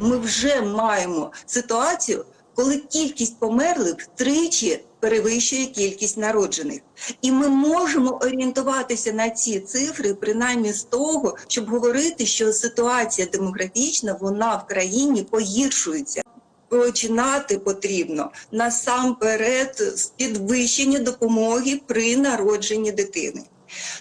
ми вже маємо ситуацію, коли кількість померлих втричі перевищує кількість народжених. І ми можемо орієнтуватися на ці цифри, принаймні з того, щоб говорити, що ситуація демографічна вона в країні погіршується. Починати потрібно насамперед з підвищення допомоги при народженні дитини.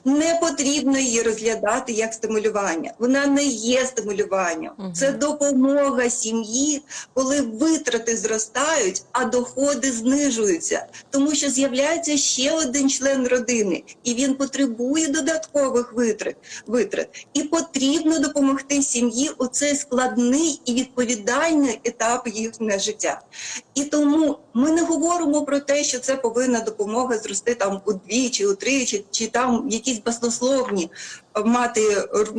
Не потрібно її розглядати як стимулювання. Вона не є стимулюванням. Мгм. Це допомога сім'ї, коли витрати зростають, а доходи знижуються, тому що з'являється ще один член родини, і він потребує додаткових витрат. витрат. І потрібно допомогти сім'ї у цей складний і відповідальний етап їхнього життя. І тому ми не говоримо про те, що це повинна допомога зрости там удвічі, утричі, чи там якісь баснословні е, мати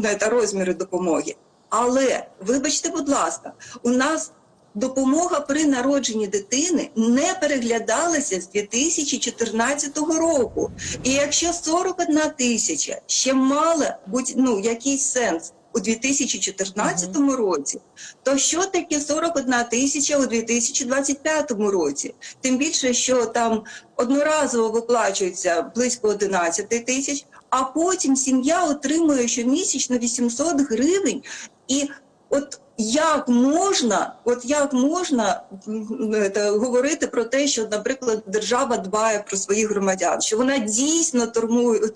е, та розміри допомоги. Але вибачте, будь ласка, у нас допомога при народженні дитини не переглядалася з 2014 року. І якщо 41 тисяча ще мала будь ну якийсь сенс у 2014 році, то що таке 41 тисяча у 2025 році? Тим більше, що там одноразово виплачується близько 11 тисяч, а потім сім'я отримує щомісячно 800 гривень. І от як можна, от як можна м, е, та, говорити про те, що, наприклад, держава дбає про своїх громадян, що вона дійсно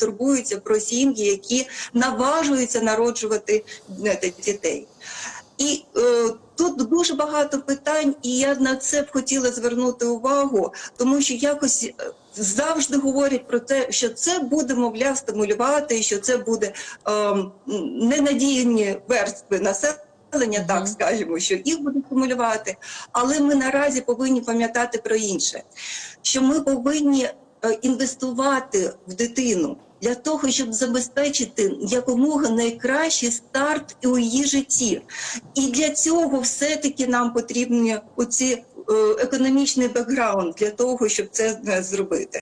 турбується про сім'ї, які наважуються народжувати е, та, дітей. І е, тут дуже багато питань, і я на це б хотіла звернути увагу, тому що якось е, завжди говорять про те, що це буде, мовляв, стимулювати, що це буде е, ненадійні верстви населення. Мгм. Так скажемо, що їх буде стимулювати, але ми наразі повинні пам'ятати про інше, що ми повинні е, інвестувати в дитину для того, щоб забезпечити якомога найкращий старт у її житті. І для цього все-таки нам потрібні оці е, економічний бекграунд для того, щоб це е, зробити.